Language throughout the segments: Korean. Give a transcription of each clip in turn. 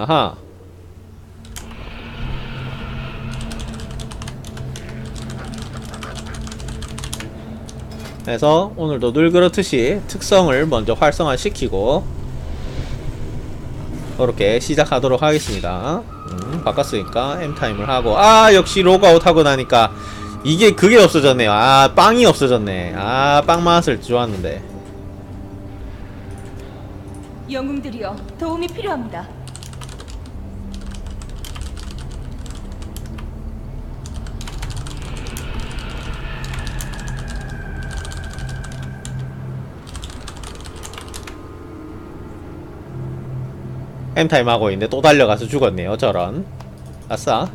아하. 그래서 오늘도 늘 그렇듯이 특성을 먼저 활성화시키고 그렇게 시작하도록 하겠습니다. 음, 바꿨으니까 M타임을 하고 아 역시 로그아웃 하고 나니까 이게 그게 없어졌네요. 아 빵이 없어졌네. 아 빵 맛을 좋았는데 영웅들이여 도움이 필요합니다. M타임 하고 있는데 또 달려가서 죽었네요. 저런. 아싸.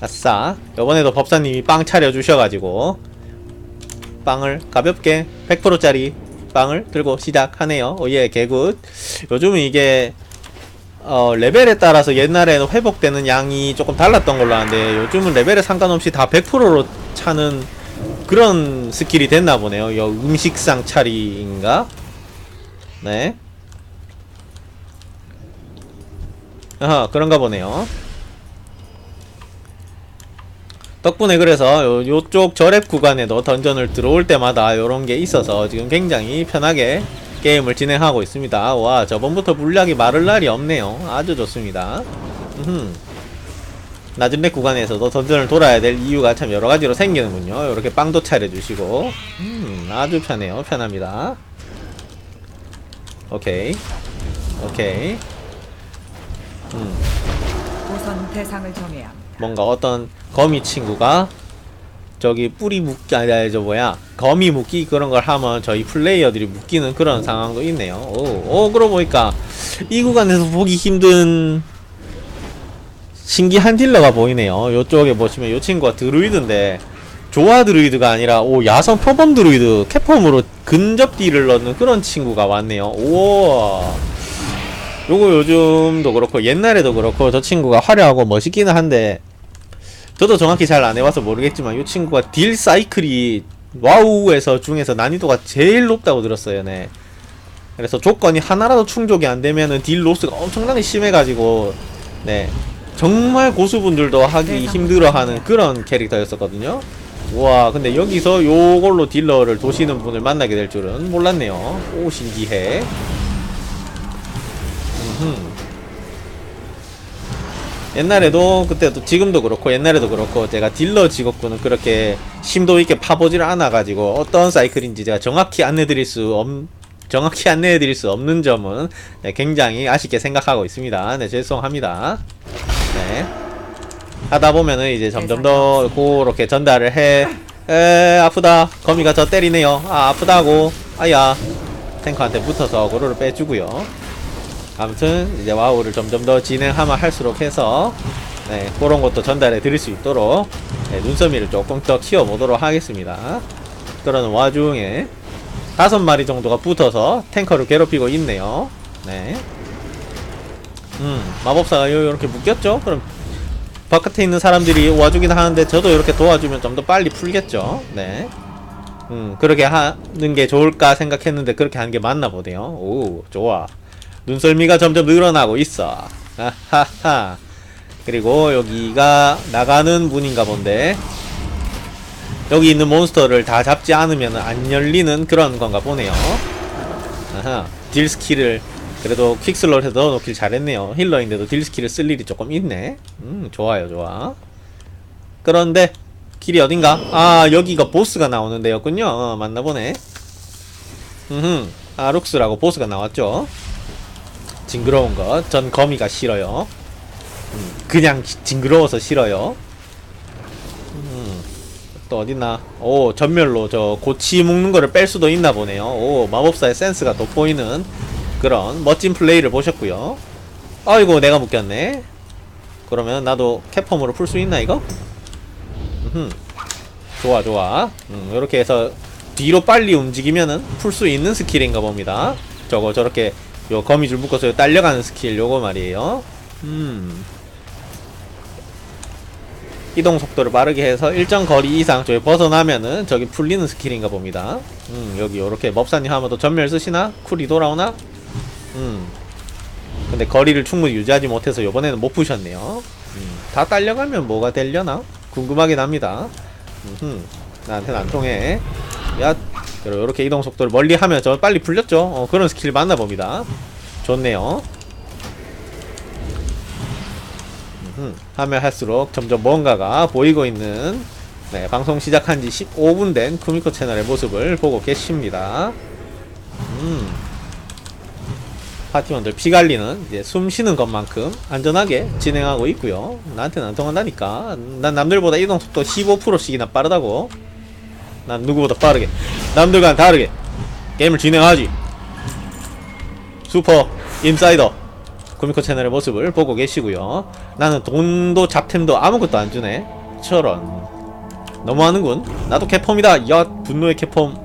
아싸. 요번에도 법사님이 빵 차려주셔가지고 빵을 가볍게 100%짜리 빵을 들고 시작하네요. 오예 개굿. 요즘은 이게 어, 레벨에 따라서 옛날에는 회복되는 양이 조금 달랐던 걸로 아는데 요즘은 레벨에 상관없이 다 100%로 차는 그런 스킬이 됐나 보네요. 요 음식상 차리인가? 네. 아하 그런가 보네요. 덕분에 그래서 요, 요쪽 저랩 구간에도 던전을 들어올 때마다 요런 게 있어서 지금 굉장히 편하게 게임을 진행하고 있습니다. 와 저번부터 물약이 마를 날이 없네요. 아주 좋습니다. 음흠. 낮은 랩 구간에서도 던전을 돌아야 될 이유가 참 여러 가지로 생기는군요. 이렇게 빵도 차려주시고 음, 아주 편해요. 편합니다. 오케이 오케이 음. 우선 대상을 정해야 합니다. 뭔가 어떤 거미 친구가 저기 뿌리 묶기 아니 저 뭐야 거미 묶기 그런 걸 하면 저희 플레이어들이 묶이는 그런 상황도 있네요. 오, 오 그러고 보니까 이 구간에서 보기 힘든 신기한 딜러가 보이네요. 요쪽에 보시면 요 친구가 드루이드인데 조화 드루이드가 아니라 오 야성 표범 드루이드 캡폼으로 근접 딜을 넣는 그런 친구가 왔네요. 오. 요거 요즘도 그렇고 옛날에도 그렇고 저 친구가 화려하고 멋있기는 한데 저도 정확히 잘 안 해봐서 모르겠지만 이 친구가 딜 사이클이 와우에서 중에서 난이도가 제일 높다고 들었어요, 네. 그래서 조건이 하나라도 충족이 안 되면은 딜 로스가 엄청나게 심해가지고, 네. 정말 고수분들도 하기 힘들어하는 그런 캐릭터였었거든요. 와, 근데 여기서 요걸로 딜러를 도시는 분을 만나게 될 줄은 몰랐네요. 오, 신기해. 음흠. 옛날에도 그때도 지금도 그렇고 옛날에도 그렇고 제가 딜러 직업군은 그렇게 심도 있게 파보지를 않아 가지고 어떤 사이클인지 제가 정확히 안내드릴 수 없, 정확히 안내해드릴 수 없는 점은 네, 굉장히 아쉽게 생각하고 있습니다. 네 죄송합니다. 네 하다 보면은 이제 점점 더 그렇게 전달을 해. 에 아프다. 거미가 저 때리네요. 아 아프다고. 아야 탱커한테 붙어서 고로를 빼주고요. 아무튼 이제 와우를 점점 더 진행하면 할수록 해서 네, 그런 것도 전달해 드릴 수 있도록 네, 눈썰미를 조금 더 키워보도록 하겠습니다. 그러는 와중에 다섯 마리 정도가 붙어서 탱커를 괴롭히고 있네요. 네. 음, 마법사가 요, 요렇게 묶였죠? 그럼 바깥에 있는 사람들이 와주긴 하는데 저도 이렇게 도와주면 좀 더 빨리 풀겠죠? 네. 음, 그렇게 하는 게 좋을까 생각했는데 그렇게 하는 게 맞나 보네요. 오, 좋아. 눈썰미가 점점 늘어나고 있어. 하하하. 그리고 여기가 나가는 문인가 본데. 여기 있는 몬스터를 다 잡지 않으면 안 열리는 그런 건가 보네요. 아하. 딜 스킬을 그래도 퀵슬롯에 넣어놓길 잘했네요. 힐러인데도 딜 스킬을 쓸 일이 조금 있네. 음, 좋아요, 좋아. 그런데 길이 어딘가? 아, 여기가 보스가 나오는 데였군요. 어, 맞나 보네. 음, 아룩스라고 보스가 나왔죠. 징그러운 것. 전 거미가 싫어요. 음, 그냥 지- 징그러워서 싫어요. 음, 또 어딨나? 오, 전멸로 저 고치 묶는 거를 뺄 수도 있나 보네요. 오, 마법사의 센스가 돋보이는 그런 멋진 플레이를 보셨고요. 아이고, 내가 묶였네. 그러면 나도 캡폼으로 풀 수 있나, 이거? 음, 좋아, 좋아. 음, 이렇게 해서 뒤로 빨리 움직이면은 풀 수 있는 스킬인가 봅니다. 저거 저렇게 요 거미줄 묶어서 딸려가는 스킬 요거 말이에요. 음. 이동 속도를 빠르게 해서 일정 거리 이상 저기 벗어나면은 저기 풀리는 스킬인가 봅니다. 음, 여기 요렇게 법사님 하면 또 전멸 쓰시나? 쿨이 돌아오나? 음. 근데 거리를 충분히 유지하지 못해서 요번에는 못 푸셨네요. 음, 다 딸려가면 뭐가 되려나? 궁금하긴 합니다. 음흠. 나한테는 안 통해. 야, 요렇게 이동 속도를 멀리 하면 저 빨리 풀렸죠? 어, 그런 스킬 만나봅니다. 좋네요. 음, 하면 할수록 점점 뭔가가 보이고 있는 네, 방송 시작한 지 15분 된 쿠미코 채널의 모습을 보고 계십니다. 음. 파티원들 피 관리는 이제 숨 쉬는 것만큼 안전하게 진행하고 있고요. 나한테는 안 통한다니까. 난 남들보다 이동 속도 15%씩이나 빠르다고. 난 누구보다 빠르게, 남들과는 다르게 게임을 진행하지. 슈퍼 인사이더 코미코 채널의 모습을 보고 계시고요. 나는 돈도 잡템도 아무것도 안 주네. 저런. 너무하는군. 나도 캐폼이다. 엿 분노의 캐폼.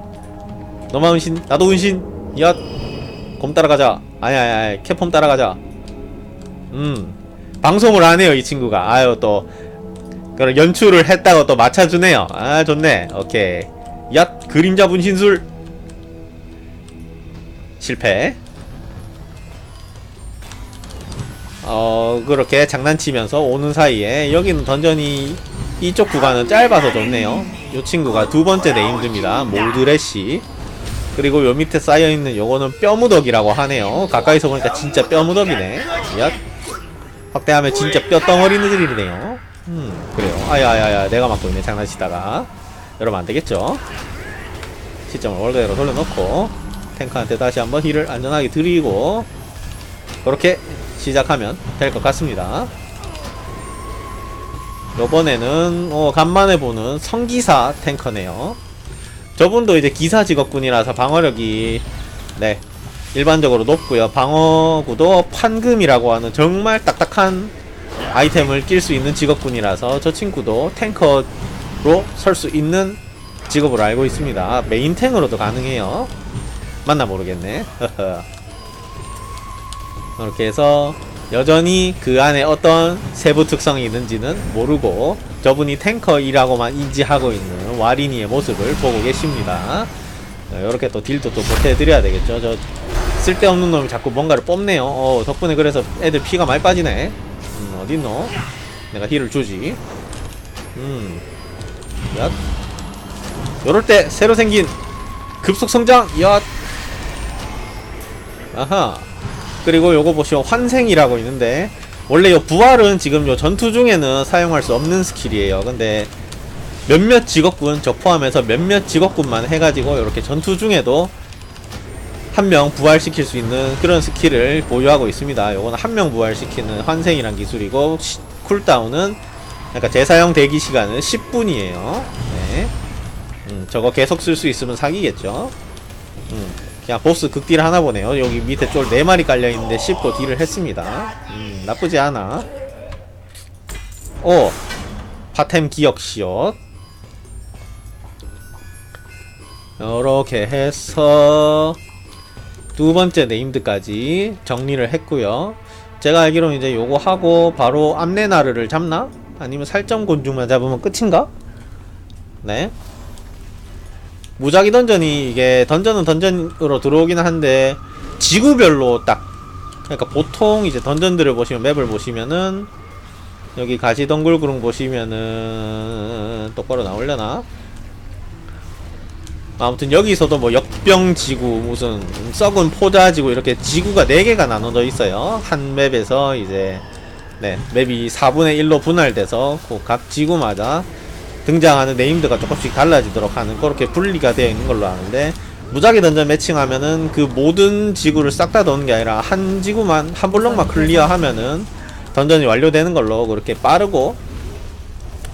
너만 은신, 나도 은신. 엿. 곰 따라가자. 아니 아니 아니 따라가자. 음. 방송을 안 해요 이 친구가. 아유 또 그런 연출을 했다고 또 맞춰주네요. 아 좋네. 오케이. 엿 그림자 분신술. 실패. 어 그렇게 장난치면서 오는 사이에 여기는 던전이 이쪽 구간은 짧아서 좋네요 요 친구가 두 번째 네임드입니다 몰드레시 그리고 요 밑에 쌓여있는 요거는 뼈무덕이라고 하네요 가까이서 보니까 진짜 뼈무덕이네 야 확대하면 진짜 뼈덩어리들이네요 음 그래요 아야야야 내가 맡고 있네 장난치다가 여러분 안되겠죠 시점을 월드대로 돌려놓고 탱크한테 다시 한번 힐을 안전하게 드리고 그렇게 시작하면 될 것 같습니다. 요번에는 어, 간만에 보는 성기사 탱커네요. 저분도 이제 기사 직업군이라서 방어력이 네 일반적으로 높고요. 방어구도 판금이라고 하는 정말 딱딱한 아이템을 낄 수 있는 직업군이라서 저 친구도 탱커로 설 수 있는 직업으로 알고 있습니다. 메인 탱으로도 가능해요. 맞나 모르겠네. 이렇게 해서 여전히 그 안에 어떤 세부 특성이 있는지는 모르고 저분이 탱커이라고만 인지하고 있는 와리니의 모습을 보고 계십니다. 이렇게 또 딜도 또 보태드려야 되겠죠. 저 쓸데없는 놈이 자꾸 뭔가를 뽑네요. 어, 덕분에 그래서 애들 피가 많이 빠지네. 음, 어딨노? 내가 힐을 주지. 음, 야. 요럴 때 새로 생긴 급속 성장, 야. 아하. 그리고 요거 보시면 환생이라고 있는데 원래 요 부활은 지금 요 전투 중에는 사용할 수 없는 스킬이에요. 근데 몇몇 직업군 저 포함해서 몇몇 직업군만 해가지고 이렇게 전투 중에도 한 명 부활시킬 수 있는 그런 스킬을 보유하고 있습니다. 요거는 한명 부활시키는 환생이란 기술이고 시, 쿨다운은 그러니까 재사용 대기 시간은 10분이에요. 네. 음, 저거 계속 쓸 수 있으면 사기겠죠. 음. 그냥 보스 극딜 하나 보네요. 여기 밑에 쫄 4마리 깔려있는데 씹고 딜을 했습니다. 음, 나쁘지 않아. 오! 파템 기억 시옷. 요렇게 해서 두 번째 네임드까지 정리를 했고요. 제가 알기로는 이제 요거 하고 바로 암레나르를 잡나? 아니면 살점 곤충만 잡으면 끝인가? 네. 무작위 던전이 이게 던전은 던전으로 들어오긴 한데 지구별로 딱 그러니까 보통 이제 던전들을 보시면 맵을 보시면은 여기 가시덩굴구릉 보시면은 똑바로 나오려나? 아무튼 여기서도 뭐 역병지구 무슨 썩은 포자지구 이렇게 지구가 4개가 나눠져 있어요. 한 맵에서 이제 네 맵이 4분의 1로 분할돼서 그 각 지구마다 등장하는 네임드가 조금씩 달라지도록 하는 그렇게 분리가 되어 있는 걸로 아는데 무작위 던전 매칭하면은 그 모든 지구를 싹다 넣는 게 아니라 한 지구만 한 블럭만 클리어하면은 던전이 완료되는 걸로 그렇게 빠르고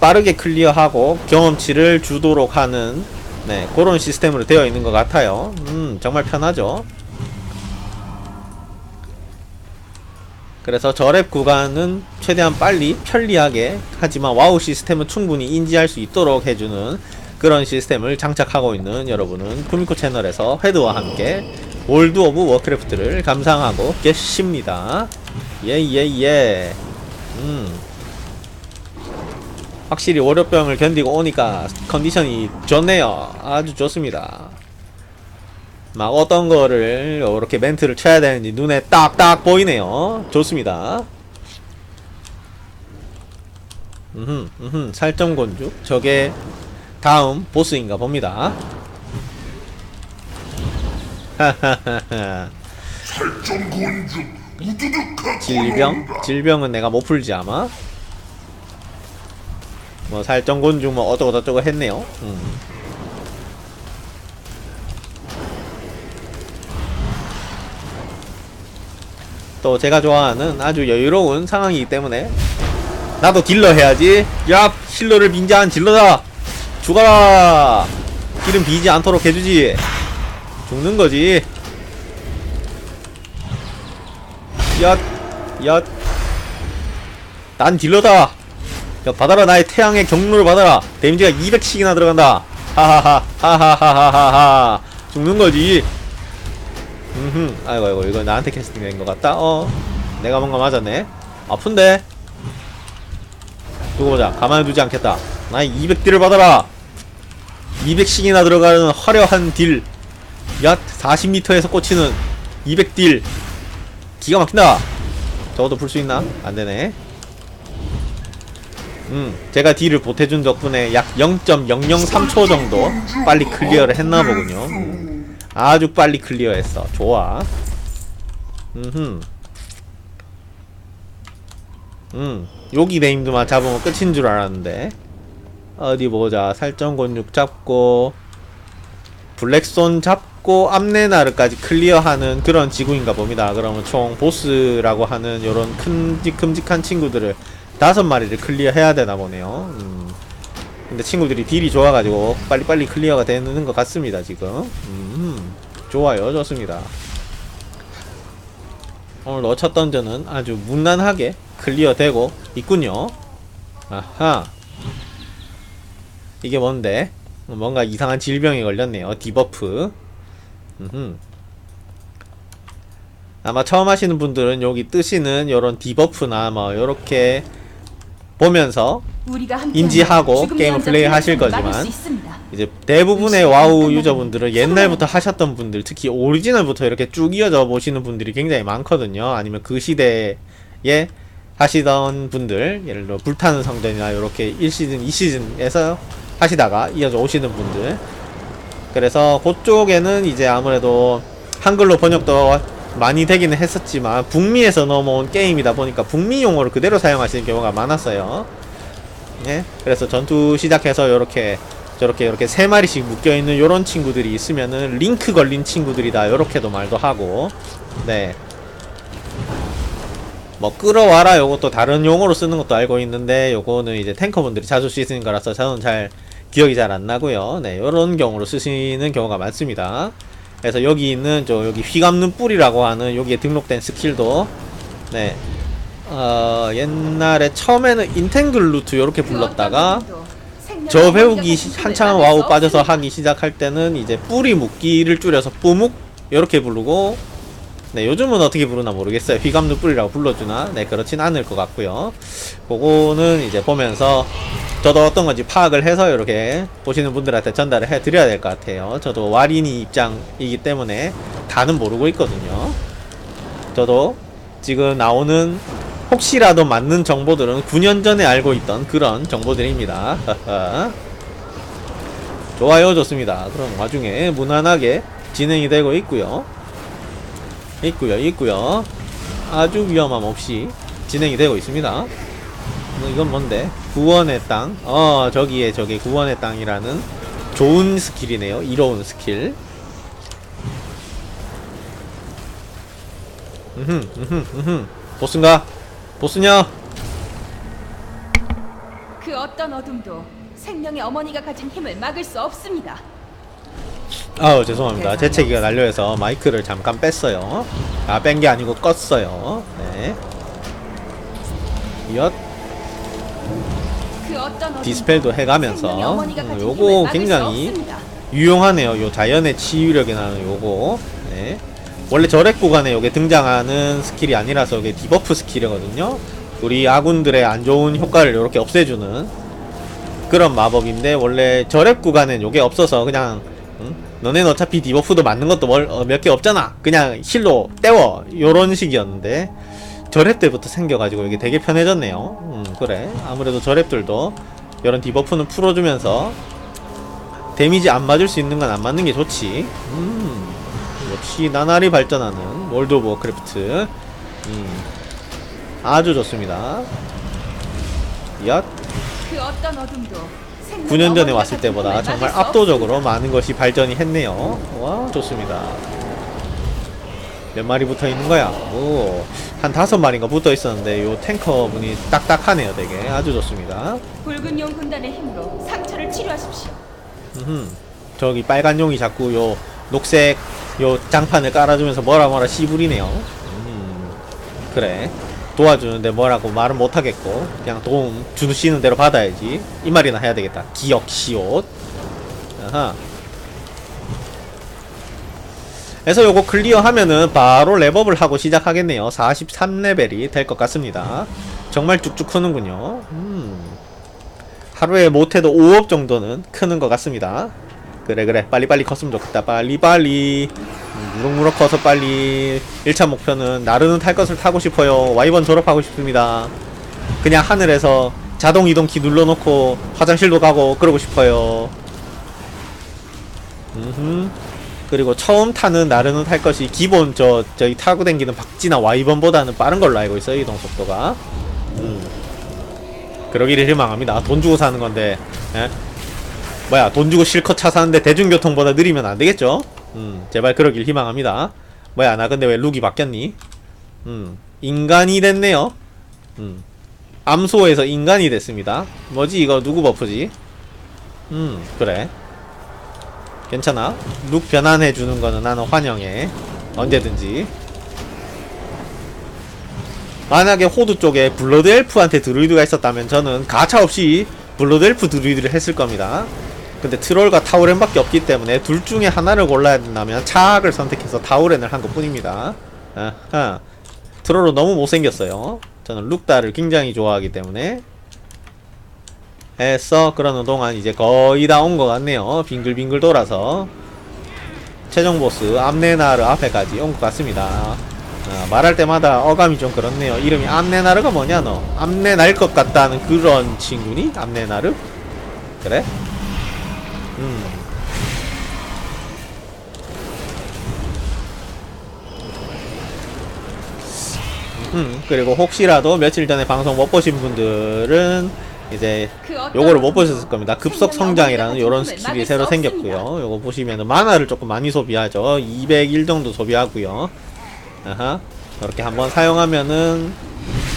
빠르게 클리어하고 경험치를 주도록 하는 네 그런 시스템으로 되어 있는 것 같아요 음 정말 편하죠 그래서 저랩 구간은 최대한 빨리 편리하게 하지만 와우 시스템은 충분히 인지할 수 있도록 해주는 그런 시스템을 장착하고 있는 여러분은 쿠미코 채널에서 헤드와 함께 월드 오브 워크래프트를 감상하고 계십니다. 예예예. 음. 확실히 월요병을 견디고 오니까 컨디션이 좋네요. 아주 좋습니다. 막 어떤 거를 이렇게 멘트를 쳐야 되는지 눈에 딱딱 보이네요. 좋습니다. 음흠, 음흠, 살점 건축. 저게 다음 보스인가 봅니다. 하하하하. 질병? 질병은 내가 못 풀지 아마. 뭐 살점곤중 뭐 어쩌고 저쩌고 했네요. 음. 또 제가 좋아하는 아주 여유로운 상황이기 때문에 나도 딜러 해야지. 야 힐러를 빙자한 딜러다. 죽어라. 기름 비지 않도록 해주지. 죽는 거지. 야, 야. 난 딜러다. 야, 받아라 나의 태양의 경로를 받아라. 데미지가 200씩이나 들어간다. 하하하, 하하하하하하. 죽는 거지. 음흠, 아이고 아이고 이거 나한테 캐스팅 된 것 같다. 어, 내가 뭔가 맞았네. 아픈데. 두고 보자. 가만히 두지 않겠다. 나의 200딜을 받아라. 200씩이나 들어가는 화려한 딜. 약 40m에서 꽂히는 200딜. 기가 막힌다. 저것도 풀 수 있나? 안 되네. 음, 제가 딜을 보태준 덕분에 약 0.003초 정도 빨리 클리어를 했나 보군요. 음, 아주 빨리 클리어했어. 좋아. 음흠. 음, 여기 네임드만 잡으면 끝인 줄 알았는데. 어디 보자. 살점곤육 잡고, 블랙손 잡고, 암레나르까지 클리어하는 그런 지구인가 봅니다. 그러면 총 보스라고 하는 요런 큼직큼직한 친구들을 다섯 마리를 클리어해야 되나 보네요. 음. 근데 친구들이 딜이 좋아가지고 빨리빨리 클리어가 되는 것 같습니다, 지금. 음, 좋아요. 좋습니다. 오늘 어첫 던전은 아주 무난하게 클리어되고 있군요. 아하. 이게 뭔데? 뭔가 이상한 질병에 걸렸네요. 디버프. 음흠. 아마 처음 하시는 분들은 여기 뜨시는 요런 디버프나 뭐 요렇게 보면서 인지하고 게임을 플레이하실 거지만. 이제 대부분의 와우 유저분들은 옛날부터 하셨던 분들 특히 오리지널부터 이렇게 쭉 이어져 보시는 분들이 굉장히 많거든요 아니면 그 시대에 하시던 분들 예를 들어 불타는 성전이나 이렇게 1시즌 2시즌에서 하시다가 이어져 오시는 분들 그래서 그쪽에는 이제 아무래도 한글로 번역도 많이 되기는 했었지만 북미에서 넘어온 게임이다 보니까 북미 용어를 그대로 사용하시는 경우가 많았어요 예 그래서 전투 시작해서 이렇게 저렇게 이렇게 세 마리씩 묶여 있는 요런 친구들이 있으면은 링크 걸린 친구들이다 요렇게도 말도 하고 네. 뭐 끌어와라 요것도 다른 용어로 쓰는 것도 알고 있는데 요거는 이제 탱커분들이 자주 쓰시는 거라서 저는 잘 기억이 잘 안 나고요. 네, 요런 경우로 쓰시는 경우가 많습니다. 그래서 여기 있는 저 여기 휘감는 뿔이라고 하는 여기에 등록된 스킬도 네. 어, 옛날에 처음에는 인텐글 루트 요렇게 그 불렀다가 저 배우기 한창 와우 수 빠져서. 하기 시작할 때는 이제 뿌리 묶기를 줄여서 뿌묵 이렇게 부르고 네 요즘은 어떻게 부르나 모르겠어요 휘감는 뿌리라고 불러주나 네 그렇진 않을 것 같고요 그거는 이제 보면서 저도 어떤 건지 파악을 해서 이렇게 보시는 분들한테 전달을 해 드려야 될 것 같아요 저도 와린이 입장이기 때문에 다는 모르고 있거든요 저도 지금 나오는 혹시라도 맞는 정보들은 9년 전에 알고 있던 그런 정보들입니다. 좋아요, 좋습니다. 그럼 와중에 무난하게 진행이 되고 있고요. 있고요, 있고요. 아주 위험함 없이 진행이 되고 있습니다. 뭐 이건 뭔데? 구원의 땅. 어, 저기에 저기 구원의 땅이라는 좋은 스킬이네요. 이로운 스킬. 음흠, 음흠, 음흠. 보스인가? 보스냐? 그 어떤 어둠도 생명의 어머니가 가진 힘을 막을 수 없습니다. 아우 죄송합니다. 재채기가 날려해서 마이크를 잠깐 뺐어요. 아 뺀 게 아니고 껐어요. 네. 엿, 그 디스펠도 해가면서. 음, 요거 굉장히. 유용하네요. 요 자연의 치유력이 나는 요거. 네. 원래 저렉 구간에 요게 등장하는 스킬이 아니라서 이게 디버프 스킬이거든요. 우리 아군들의 안 좋은 효과를 이렇게 없애주는 그런 마법인데 원래 저랩 구간엔 요게 없어서 그냥 응? 너넨 어차피 디버프도 맞는 것도 어, 몇개 없잖아. 그냥 힐로 때워. 요런 식이었는데 저랩 때부터 생겨가지고 이게 되게 편해졌네요. 음 그래. 아무래도 저랩들도 이런 디버프는 풀어주면서 데미지 안 맞을 수 있는 건 안 맞는 게 좋지. 음 역시 나날이 발전하는 월드 오브 워크래프트 음 아주 좋습니다. 야그 어떤 어둠도 9년 전에 왔을 때보다 정말 압도적으로 많은 것이 발전이 했네요. 와, 좋습니다. 몇 마리 붙어 있는 거야? 오, 한 다섯 마리가 붙어 있었는데 요 탱커 분이 딱딱하네요, 되게. 아주 좋습니다. 붉은 용 군단의 힘으로 상처를 치료하십시오. 음흠. 저기 빨간 용이 자꾸 요 녹색 요 장판을 깔아주면서 뭐라 뭐라 씨부리네요. 음, 그래. 도와주는데 뭐라고 말은 못하겠고 그냥 도움 주시는 대로 받아야지. 이 말이나 해야 되겠다. 기억 시옷. 아하. 그래서 요거 클리어하면은 바로 랩업을 하고 시작하겠네요. 43레벨이 될 것 같습니다. 정말 쭉쭉 크는군요. 음. 하루에 못해도 5억 정도는 크는 것 같습니다. 그래 그래. 빨리빨리 컸으면 좋겠다. 빨리빨리. 음, 무럭무럭 커서 빨리 1차 목표는 나르는 탈 것을 타고 싶어요 와이번 졸업하고 싶습니다 그냥 하늘에서 자동 이동키 눌러놓고 화장실도 가고 그러고 싶어요 음흠. 그리고 처음 타는 나르는 탈 것이 기본 저 저기 타고 댕기는 박쥐나 와이번보다는 빠른 걸로 알고 있어요 이동 속도가 음. 그러기를 희망합니다 돈 주고 사는 건데 예? 뭐야 돈 주고 실컷 차 사는데 대중교통보다 느리면 안 되겠죠? 음 제발 그러길 희망합니다. 뭐야 나 근데 왜 룩이 바뀌었니? 음 인간이 됐네요. 음 암소에서 인간이 됐습니다. 뭐지 이거 누구 버프지? 음 그래. 괜찮아. 룩 변환해주는 거는 나는 환영해. 언제든지. 만약에 호두 쪽에 블러드 엘프한테 드루이드가 있었다면 저는 가차 없이 블러드 엘프 드루이드를 했을 겁니다 근데 트롤과 타우렌밖에 없기 때문에 둘 중에 하나를 골라야 된다면 차악을 선택해서 타우렌을 한 것 뿐입니다. 아하. 트롤은 너무 못생겼어요. 저는 룩다를 굉장히 좋아하기 때문에. 해서 그러는 동안 이제 거의 다 온 것 같네요. 빙글빙글 돌아서. 최종 보스 암네나르 앞에까지 온 것 같습니다. 어, 말할 때마다 어감이 좀 그렇네요. 이름이 암네나르가 뭐냐 너? 암내 날것 같다는 그런 친구니? 암네나르? 그래? 음. 음, 그리고 혹시라도 며칠 전에 방송 못 보신 분들은 이제 그 요거를 못 보셨을 겁니다. 급속 성장이라는 요런 스킬이 새로 생겼고요. 요거 보시면은 만화를 조금 많이 소비하죠. 201 정도 소비하고요. 아하. 이렇게 한번 사용하면은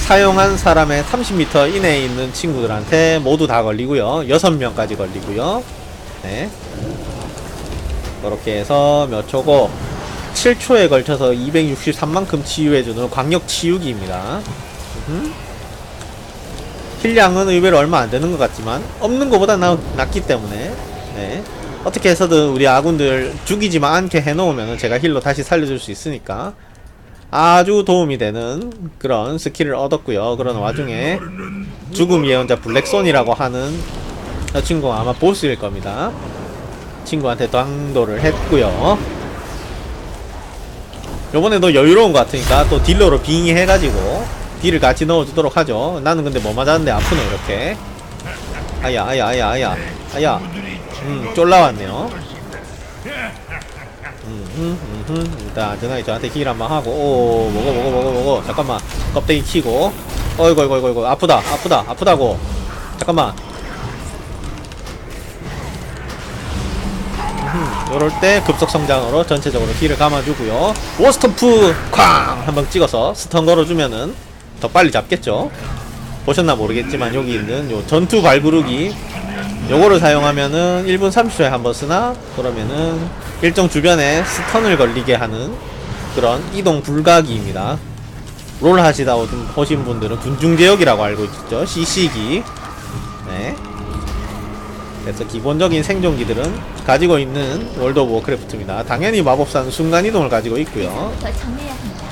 사용한 사람의 30m 이내에 있는 친구들한테 모두 다 걸리고요. 6명까지 걸리고요. 네. 그렇게 해서 몇 초고 7초에 걸쳐서 263만큼 치유해주는 광역 치유기입니다. 힐량은 의외로 얼마 안 되는 것 같지만 없는 것보다 나, 낫기 때문에 네. 어떻게 해서든 우리 아군들 죽이지만 않게 해놓으면 제가 힐로 다시 살려줄 수 있으니까 아주 도움이 되는 그런 스킬을 얻었고요 그런 와중에 죽음 예언자 블랙손이라고 하는 저 친구가 아마 보스일 겁니다. 친구한테 당도를 했고요. 요번에도 여유로운 것 같으니까 또 딜러로 빙의 해가지고 딜을 같이 넣어주도록 하죠. 나는 근데 뭐 맞았는데 아프네 이렇게. 아야 아야 아야 아야. 아야. 음 쫄라왔네요. 음, 음, 음, 일단 안전하게 저한테 힐 한번 하고. 오 먹어 먹어 먹어 먹어. 잠깐만. 껍데기 키고. 어이구 어이구 어이구. 아프다 아프다 아프다고. 잠깐만 음, 요럴 때 급속 성장으로 전체적으로 힐을 감아주고요. 워스턴프 쾅! 한번 찍어서 스턴 걸어주면은 더 빨리 잡겠죠? 보셨나 모르겠지만 여기 있는 요 전투 발구르기 요거를 사용하면은 1분 30초에 한번 쓰나? 그러면은 일정 주변에 스턴을 걸리게 하는 그런 이동 불가기입니다. 롤 하시다 오- 오신 분들은 군중제역이라고 알고 있죠? CC기. 네 그래서 기본적인 생존기들은 가지고 있는 월드 오브 워크래프트입니다 당연히 마법사는 순간이동을 가지고 있고요.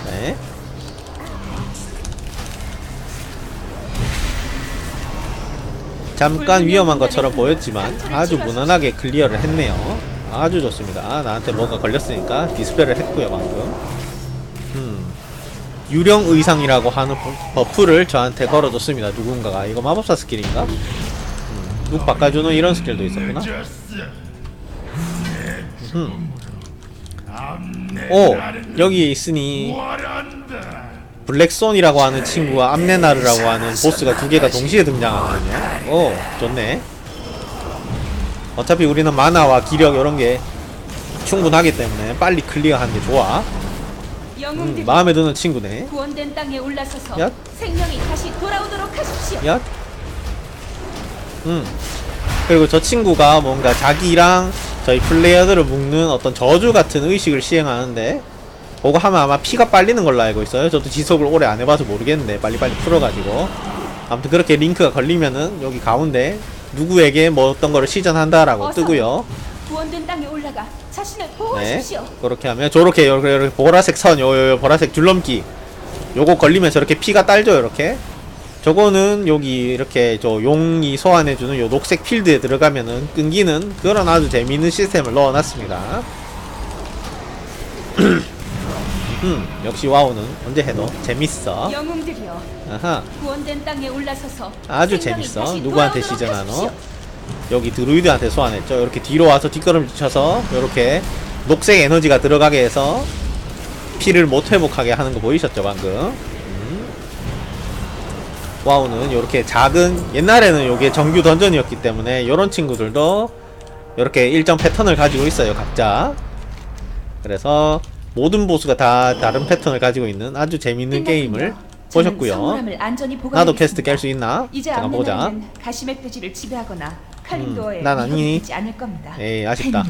네. 잠깐 위험한 것처럼 보였지만 아주 무난하게 클리어를 했네요. 아주 좋습니다. 아, 나한테 뭐가 걸렸으니까 디스펠을 했고요 방금. 음. 유령 의상이라고 하는 버- 버프를 저한테 걸어줬습니다. 누군가가 이거 마법사 스킬인가? 음. 룩 바꿔주는 이런 스킬도 있었구나. 음. 오 여기 있으니 블랙손이라고 하는 친구와 암네나르라고 하는 보스가 두 개가 동시에 등장하거든요. 오, 좋네. 어차피 우리는 마나와 기력 이런 게 충분하기 때문에 빨리 클리어하는 게 좋아. 음, 마음에 드는 친구네. 구원된 땅에 올라서서 야. 생명이 다시 돌아오도록 하십시오. 야. 음. 그리고 저 친구가 뭔가 자기랑 저희 플레이어들을 묶는 어떤 저주 같은 의식을 시행하는데 그거 하면 아마 피가 빨리는 걸로 알고 있어요. 저도 지속을 오래 안 해봐서 모르겠는데 빨리빨리 풀어가지고 아무튼 그렇게 링크가 걸리면은 여기 가운데 누구에게 뭐 어떤 거를 시전한다라고. 뜨고요. 구원된 땅에 올라가 자신을 네. 보호하십시오. 그렇게 하면 저렇게 요렇게, 요렇게 보라색 선, 요, 요, 요 보라색 줄넘기. 요거 걸리면 저렇게 피가 딸죠, 이렇게. 저거는 여기 이렇게 저 용이 소환해주는 요 녹색 필드에 들어가면은 끊기는 그런 아주 재미있는 시스템을 넣어놨습니다. 음, 역시 와우는 언제 해도 재밌어. 영웅들이여 아하, 구원된 땅에 올라서서 아주 생명이 재밌어. 다시 누구한테 돌아오도록 시전하노? 하십시오. 여기 드루이드한테 소환했죠. 이렇게 뒤로 와서 뒷걸음질 쳐서 이렇게 녹색 에너지가 들어가게 해서 피를 못 회복하게 하는 거 보이셨죠 방금? 음. 와우는 이렇게 작은 옛날에는 이게 정규 던전이었기 때문에 이런 친구들도 이렇게 일정 패턴을 가지고 있어요 각자. 그래서 모든 보스가 다 다른 패턴을 가지고 있는 아주 재밌는 게임을 보셨고요. 나도. 퀘스트 깰 수 있나? 잠깐 보자. 암레나는 가시맥 돼지를 지배하거나 칼림도어에 난 아니니. 지 않을 겁니다. 에이 아쉽다.